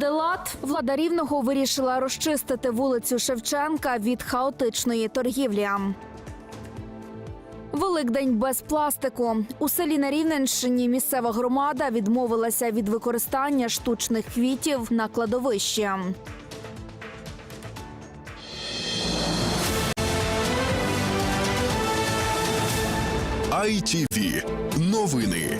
буде лад. Влада рівного вирішила розчистити вулицю Шевченка від хаотичної торгівлі. Великдень без пластику у селі на Рівненщині місцева громада відмовилася від використання штучних квітів на кладовищі. ITV. Новини.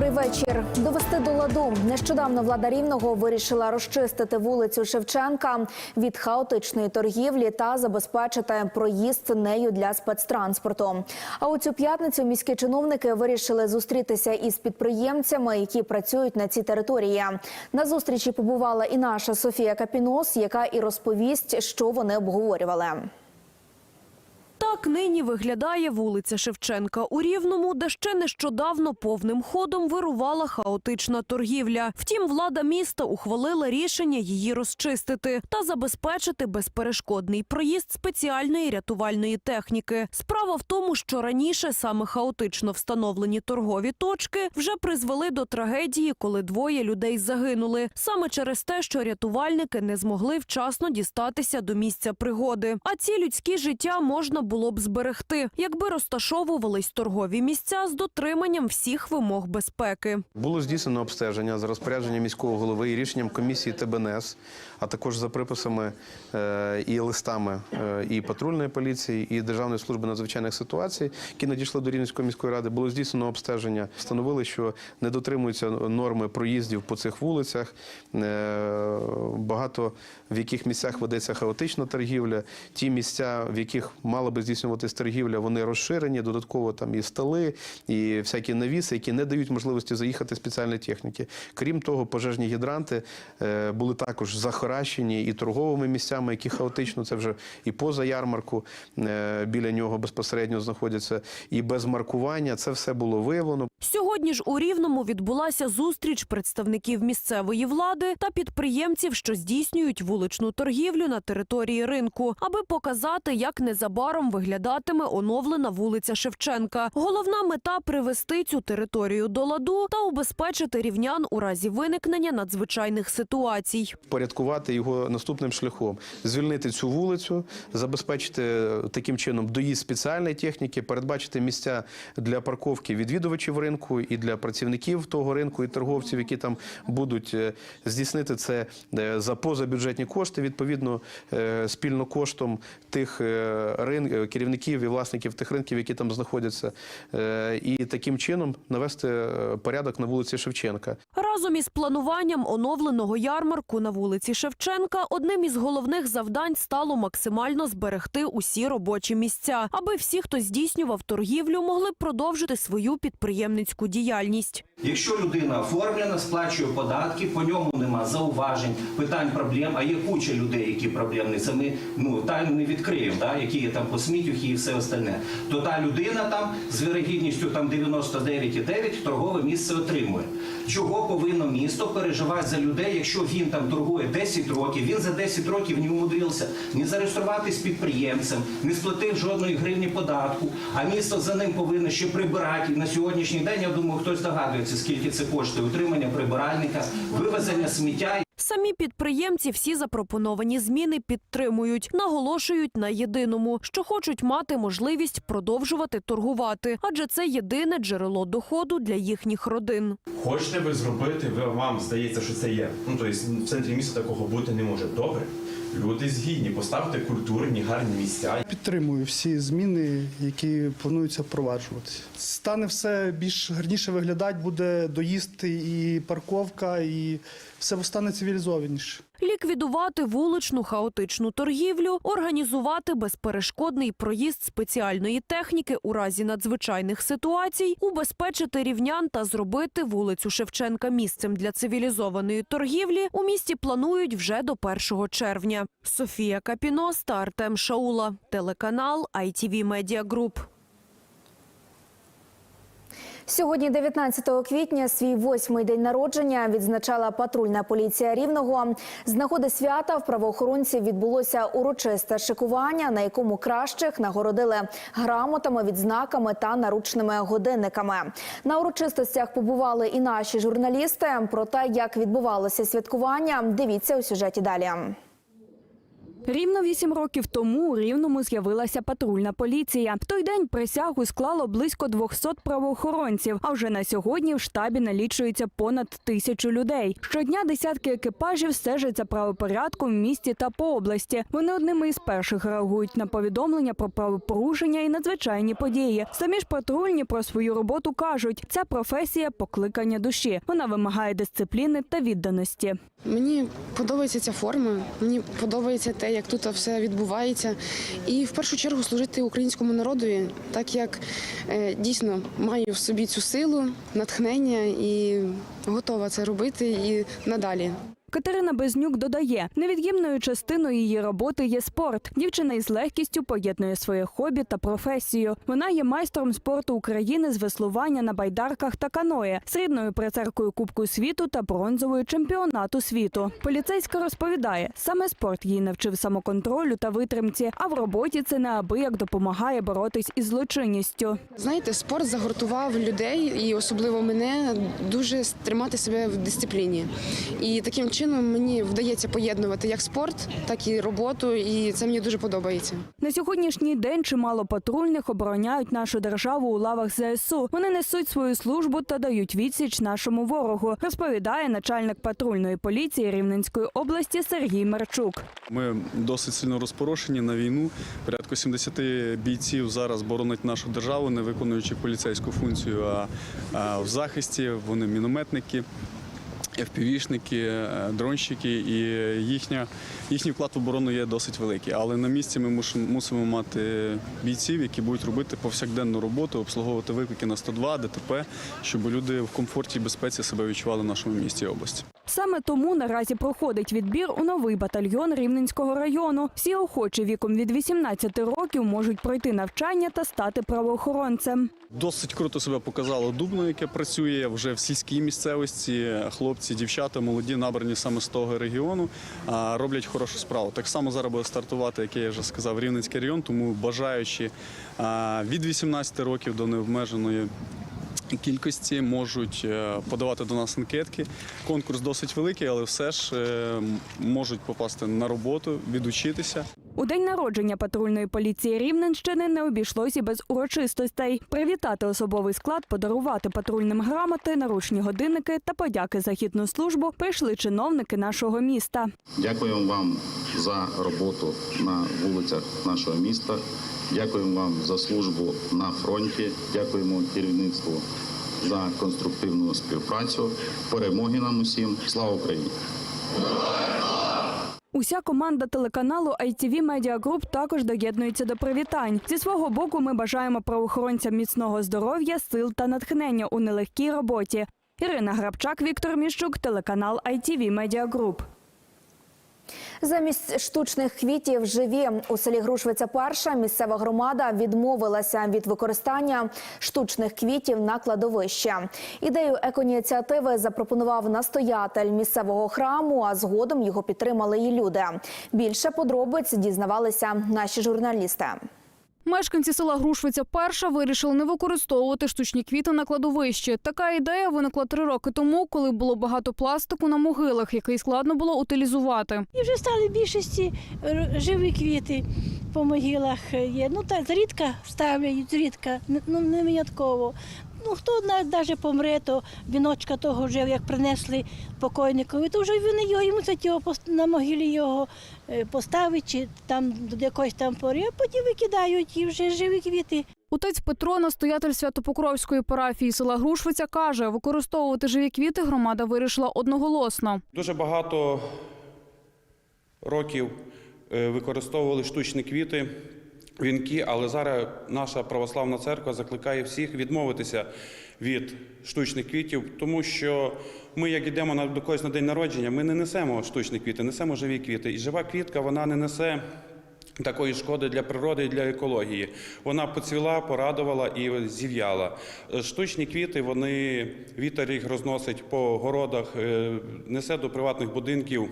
Добрий вечір. Довести до ладу. Нещодавно влада рівного вирішила розчистити вулицю Шевченка від хаотичної торгівлі та забезпечити проїзд нею для спецтранспорту. А у цю п'ятницю міські чиновники вирішили зустрітися із підприємцями, які працюють на цій території. На зустрічі побувала і наша Софія Капінос, яка і розповість, що вони обговорювали. Так нині виглядає вулиця Шевченка у Рівному, де ще нещодавно повним ходом вирувала хаотична торгівля. Втім, влада міста ухвалила рішення її розчистити та забезпечити безперешкодний проїзд спеціальної рятувальної техніки. Справа в тому, що раніше саме хаотично встановлені торгові точки вже призвели до трагедії, коли двоє людей загинули. Саме через те, що рятувальники не змогли вчасно дістатися до місця пригоди. А ці людські життя можна було б зберегти, якби розташовувались торгові місця з дотриманням всіх вимог безпеки. Було здійснено обстеження за розпорядженням міського голови і рішенням комісії ТБНС, а також за приписами е, і листами е, і патрульної поліції, і Державної служби надзвичайних ситуацій, які надійшли до Рівненської міської ради. Було здійснено обстеження. Встановили, що не дотримуються норми проїздів по цих вулицях. Е, Багато в яких місцях ведеться хаотична торгівля. Ті місця, в яких мала би здійснюватись торгівля, вони розширені. Додатково там і столи, і всякі навіси, які не дають можливості заїхати спеціальної техніки. Крім того, пожежні гідранти е, були також захаращені і торговими місцями, які хаотично це вже і поза ярмарку е, біля нього безпосередньо знаходяться, і без маркування. Це все було виявлено. Сьогодні ж у Рівному відбулася зустріч представників місцевої влади та підприємців, що здійснюють вуличну торгівлю на території ринку, аби показати, як незабаром виглядатиме оновлена вулиця Шевченка. Головна мета привести цю територію до ладу та убезпечити рівнян у разі виникнення надзвичайних ситуацій. Порядкувати його наступним шляхом: звільнити цю вулицю, забезпечити таким чином доїзд спеціальної техніки, передбачити місця для парковки відвідувачів ринку і для працівників того ринку і торговців, які там будуть е, здійснити це е, за позабюджетні кошти, відповідно е, спільно коштом тих рин... керівників і власників тих ринків, які там знаходяться, і таким чином навести порядок на вулиці Шевченка. Разом із плануванням оновленого ярмарку на вулиці Шевченка одним із головних завдань стало максимально зберегти усі робочі місця, аби всі, хто здійснював торгівлю, могли продовжити свою підприємницьку діяльність. Якщо людина оформлена, сплачує податки, по ньому нема зауважень, питань, проблем, а є куча людей, які проблемні, це ми ну, тайну не відкриємо, да, які є там посмітюхи і все остальне, то та людина там з вірогідністю там 99,9 торгове місце отримує. Чого повинно місто переживати за людей, якщо він там торгує 10 років, він за 10 років не умудрився ні зареєструватись підприємцем, не сплатив жодної гривні податку, а місто за ним повинно ще прибирати. І на сьогоднішній день, я думаю, хтось догадується, скільки це коштує утримання прибиральника, вивезення сміття. Самі підприємці всі запропоновані зміни підтримують, наголошують на єдиному, що хочуть мати можливість продовжувати торгувати, адже це єдине джерело доходу для їхніх родин. Хочете ви зробити, ви вам здається, що це є. Ну тобто в центрі міста такого бути не може. Добре. Люди згідні, поставте культурні, гарні місця. Підтримую всі зміни, які плануються впроваджуватися. Стане все більш гарніше виглядати, буде доїзд і парковка, і все стане цивілізованіше. Ліквідувати вуличну хаотичну торгівлю, організувати безперешкодний проїзд спеціальної техніки у разі надзвичайних ситуацій, убезпечити рівнян та зробити вулицю Шевченка місцем для цивілізованої торгівлі у місті планують вже до 1 червня. Софія Капінос та Артем Шаула, телеканал ITV Media Group. Сьогодні, 19 квітня, свій восьмий день народження відзначала патрульна поліція Рівного. З нагоди свята в правоохоронців відбулося урочисте шикування, на якому кращих нагородили грамотами, відзнаками та наручними годинниками. На урочистостях побували і наші журналісти. Про те, як відбувалося святкування, дивіться у сюжеті далі. Рівно вісім років тому у Рівному з'явилася патрульна поліція. В той день присягу склало близько 200 правоохоронців. А вже на сьогодні в штабі налічується понад тисячу людей. Щодня десятки екіпажів стежать за правопорядком в місті та по області. Вони одними із перших реагують на повідомлення про правопорушення і надзвичайні події. Самі ж патрульні про свою роботу кажуть, ця професія покликання душі. Вона вимагає дисципліни та відданості. Мені подобається ця форма, мені подобається те, як тут все відбувається. І в першу чергу служити українському народові, так як е, дійсно маю в собі цю силу, натхнення і готова це робити і надалі. Катерина Безнюк додає, невід'ємною частиною її роботи є спорт. Дівчина із легкістю поєднує своє хобі та професію. Вона є майстром спорту України з веслування на байдарках та каное, срібною прицеркою Кубку світу та бронзовою чемпіонату світу. Поліцейська розповідає, саме спорт її навчив самоконтролю та витримці, а в роботі це неабияк допомагає боротись із злочинністю. Знаєте, спорт загортував людей, і особливо мене, дуже тримати себе в дисципліні. І таким чином мені вдається поєднувати як спорт, так і роботу, і це мені дуже подобається. На сьогоднішній день чимало патрульних обороняють нашу державу у лавах ЗСУ. Вони несуть свою службу та дають відсіч нашому ворогу, розповідає начальник патрульної поліції Рівненської області Сергій Марчук. Ми досить сильно розпорошені на війну. Порядку 70 бійців зараз боронять нашу державу, не виконуючи поліцейську функцію, а, а в захисті вони мінометники. FPV-шники, е, дронщики, і їхня, їхній вклад в оборону є досить великий. Але на місці ми мусимо мати бійців, які будуть робити повсякденну роботу, обслуговувати виклики на 102, ДТП, щоб люди в комфорті і безпеці себе відчували в нашому місті і області. Саме тому наразі проходить відбір у новий батальйон Рівненського району. Всі охочі віком від 18 років можуть пройти навчання та стати правоохоронцем. Досить круто себе показало Дубно, яке працює вже в сільській місцевості. Хлопці, дівчата, молоді, набрані саме з того регіону, роблять хорошу справу. Так само зараз буде стартувати, як я вже сказав, Рівненський район, тому бажаючи від 18 років до необмеженої. Кількості можуть е, подавати до нас анкетки. Конкурс досить великий, але все ж е, можуть попасти на роботу, відучитися. У день народження патрульної поліції Рівненщини не обійшлось і без урочистостей. Привітати особовий склад, подарувати патрульним грамоти, наручні годинники та подяки за гідну службу прийшли чиновники нашого міста. Дякуємо вам за роботу на вулицях нашого міста. Дякуємо вам за службу на фронті. Дякуємо керівництву за конструктивну співпрацю. Перемоги нам усім. Слава Україні! Уся команда телеканалу ITV Media Group також доєднується до привітань. Зі свого боку, ми бажаємо правоохоронцям міцного здоров'я, сил та натхнення у нелегкій роботі. Ірина Грабчак, Віктор Міщук, телеканал ITV Media Group. Замість штучних квітів живі у селі Грушвиця Перша місцева громада відмовилася від використання штучних квітів на кладовище. Ідею екоініціативи запропонував настоятель місцевого храму, а згодом його підтримали і люди. Більше подробиць дізнавалися наші журналісти. Мешканці села Грушвиця перша вирішили не використовувати штучні квіти на кладовищі. Така ідея виникла три роки тому, коли було багато пластику на могилах, який складно було утилізувати. І вже стали в більшості живі квіти по могилах є. Ну так зрідка ставлять, зрідка, ну не винятково. Ну хто навіть помре, то віночка того вже як принесли покойникові, то вже вони його йому це його на могилі його е, поставить, чи там до якоїсь там пори, а потім викидають і вже живі квіти. Отець Петро, настоятель Святопокровської парафії села Грушвиця, каже, використовувати живі квіти громада вирішила одноголосно. Дуже багато років е, використовували штучні квіти, вінки, але зараз наша православна церква закликає всіх відмовитися від штучних квітів, тому що ми, як йдемо на до когось на день народження, ми не несемо штучні квіти, несемо живі квіти. І жива квітка вона не несе Такої шкоди для природи і для екології. Вона поцвіла, порадувала і зів'яла. Штучні квіти, вони вітер їх розносить по городах, е, несе до приватних будинків.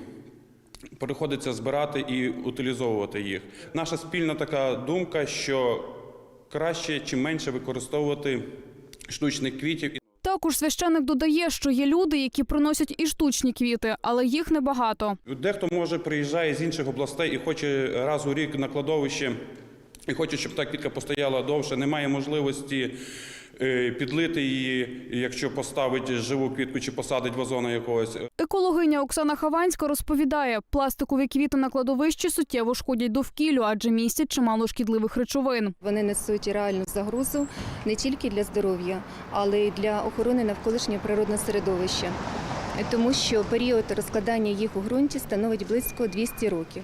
Приходиться збирати і утилізовувати їх. Наша спільна така думка, що краще чи менше використовувати штучних квітів. Також священик додає, що є люди, які приносять і штучні квіти, але їх небагато. Дехто може приїжджає з інших областей і хоче раз у рік на кладовище, і хоче, щоб та квітка постояла довше. Немає можливості підлити її, якщо поставить живу квітку чи посадить вазона якогось. Екологиня Оксана Хованська розповідає, пластикові квіти на кладовищі суттєво шкодять довкіллю, адже містять чимало шкідливих речовин. Вони несуть реальну загрозу не тільки для здоров'я, але й для охорони навколишнього природного середовища, тому що період розкладання їх у ґрунті становить близько 200 років.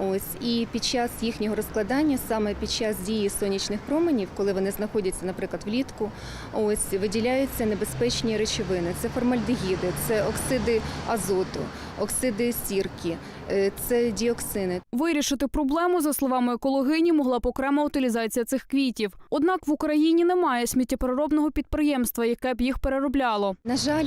Ось і під час їхнього розкладання, саме під час дії сонячних променів, коли вони знаходяться, наприклад, влітку, ось виділяються небезпечні речовини. Це формальдегіди, це оксиди азоту, оксиди сірки, е, це діоксини. Вирішити проблему, за словами екологині, могла б окрема утилізація цих квітів. Однак в Україні немає сміттєпереробного підприємства, яке б їх переробляло. На жаль,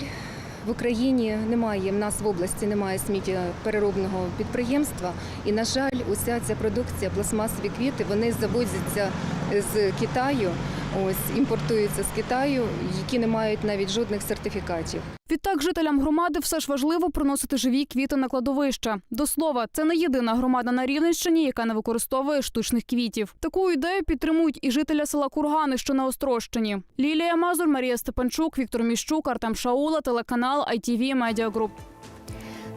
в Україні немає, в нас в області немає сміттєпереробного підприємства. І, на жаль, уся ця продукція, пластмасові квіти, вони завозяться з Китаю, ось імпортуються з Китаю, які не мають навіть жодних сертифікатів. Відтак жителям громади все ж важливо приносити живі квіти на кладовище. До слова, це не єдина громада на Рівненщині, яка не використовує штучних квітів. Таку ідею підтримують і жителя села Кургани, що на Острощині. Лілія Мазур, Марія Степанчук, Віктор Міщук, Артем Шаула, телеканал ITV Media Group.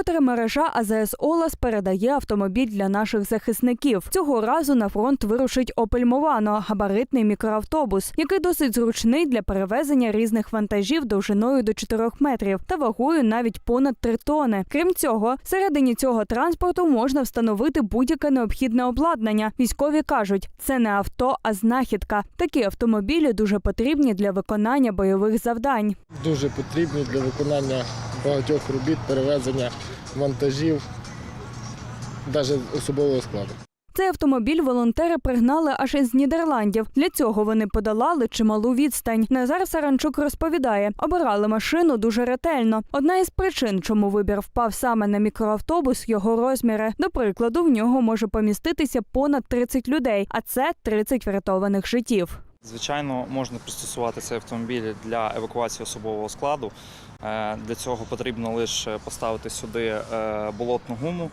Котре мережа АЗС Олас передає автомобіль для наших захисників. Цього разу на фронт вирушить Опель Мовано, габаритний мікроавтобус, який досить зручний для перевезення різних вантажів довжиною до 4 метрів та вагою навіть понад 3 тони. Крім цього, всередині цього транспорту можна встановити будь-яке необхідне обладнання. Військові кажуть, це не авто, а знахідка. Такі автомобілі дуже потрібні для виконання бойових завдань. дуже потрібні для виконання багатьох робіт, перевезення вантажів, навіть особового складу. Цей автомобіль волонтери пригнали аж із Нідерландів. Для цього вони подолали чималу відстань. Назар Саранчук розповідає, обирали машину дуже ретельно. Одна із причин, чому вибір впав саме на мікроавтобус, його розміри. До прикладу, в нього може поміститися понад 30 людей, а це 30 врятованих життів. Звичайно, можна пристосувати цей автомобіль для евакуації особового складу. Е, Для цього потрібно лише поставити сюди е, болотну гуму.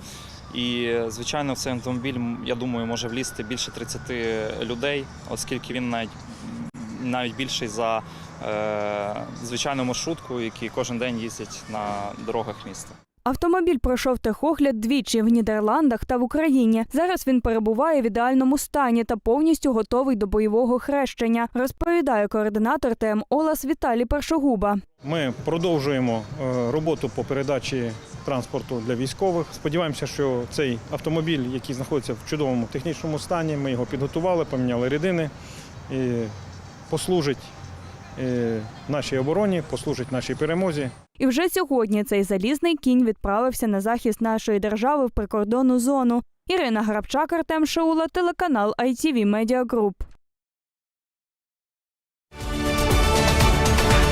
І, звичайно, в цей автомобіль, я думаю, може влізти більше 30 людей, оскільки він навіть, навіть більший за е, звичайну маршрутку, які кожен день їздять на дорогах міста. Автомобіль пройшов техогляд двічі в Нідерландах та в Україні. Зараз він перебуває в ідеальному стані та повністю готовий до бойового хрещення, розповідає координатор ТМ Олас Віталій Першогуба. Ми продовжуємо е, роботу по передачі транспорту для військових. Сподіваємося, що цей автомобіль, який знаходиться в чудовому технічному стані, ми його підготували, поміняли рідини і послужить е, нашій обороні, послужить нашій перемозі. І вже сьогодні цей залізний кінь відправився на захист нашої держави в прикордонну зону. Ірина Грабчак, Артем Шаула, телеканал ITV Media Group.